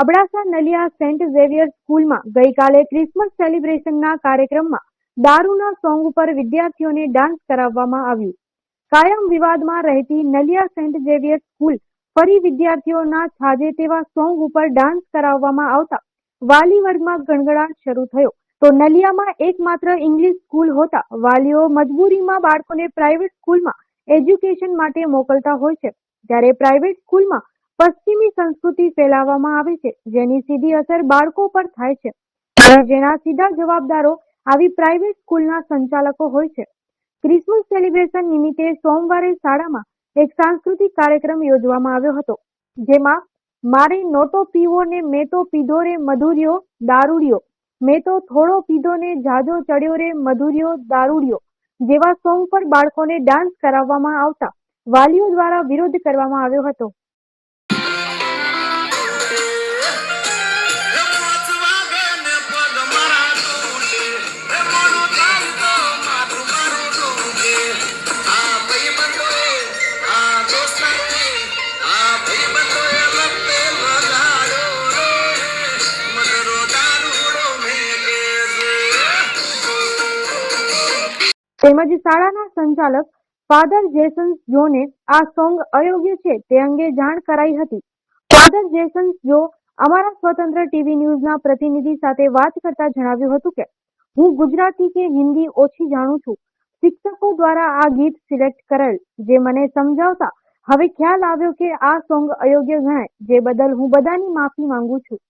Abdasa Naliya Saint Xavier સ્કૂલમાં ગઈકાલે Christmas સેલિબ્રેશનના કાર્યક્રમમાં દારૂના સોંગ ઉપર વિદ્યાર્થીઓને ડાન્સ કરાવવામાં આવ્યું. કાયમ વિવાદમાં રહેતી નલિયા સેન્ટ ઝેવિયર સ્કૂલ ફરી વિદ્યાર્થીઓના છાજે તેવા સોંગ ઉપર ડાન્સ કરાવવામાં આવતા વાલી વર્ગમાં ગણગડાટ શરૂ થયો. તો નલિયામાં એકમાત્ર ઇંગ્લિશ સ્કૂલ હોતા વાલીઓ મજબૂરીમાં બાળકોને પ્રાઇવેટ સ્કૂલમાં એજ્યુકેશન માટે મોકલતા હોય છે. ત્યારે પ્રાઇવેટ સ્કૂલમાં પશ્ચિમી સંસ્કૃતિ ફેલાવવામાં આવે છે, જેની સીધી અસર બાળકો પર થાય છે. જેના સીધા જવાબદારો આવી પ્રાઇવેટ સ્કૂલના સંચાલકો હોય છે. ક્રિસમસ સેલિબ્રેશન નિમિત્તે સોમવારે શાળામાં એક સાંસ્કૃતિક કાર્યક્રમ યોજવામાં આવ્યો હતો, જેમાં મારે નોટો પીવો ને મેં તો પીધો રે મધુર્યો, દારૂડિયો. મેં તો થોડો પીધો ને જાજો ચડ્યો રે મધુર્યો, દારૂડિયો. જેવા સોંગ પર બાળકોને ડાન્સ કરાવવામાં આવતા વાલીઓ દ્વારા વિરોધ કરવામાં આવ્યો હતો. તેમજ શાળાના સંચાલક ફાધર જેસન્સ જોને આ સોંગ અયોગ્ય છે તે અંગે જાણ કરાઈ હતી. ફાધર જેસન્સ જો અમારા સ્વતંત્ર ટીવી ન્યૂઝના પ્રતિનિધિ સાથે વાત કરતા જણાવ્યું હતું કે, હું ગુજરાતી કે હિન્દી ઓછી જાણું છું. શિક્ષકો દ્વારા આ ગીત સિલેક્ટ કરેલ, જે મને સમજાવતા હવે ખ્યાલ આવ્યો કે આ સોંગ અયોગ્ય ગણાય, જે બદલ હું બધાની માફી માંગુ છું.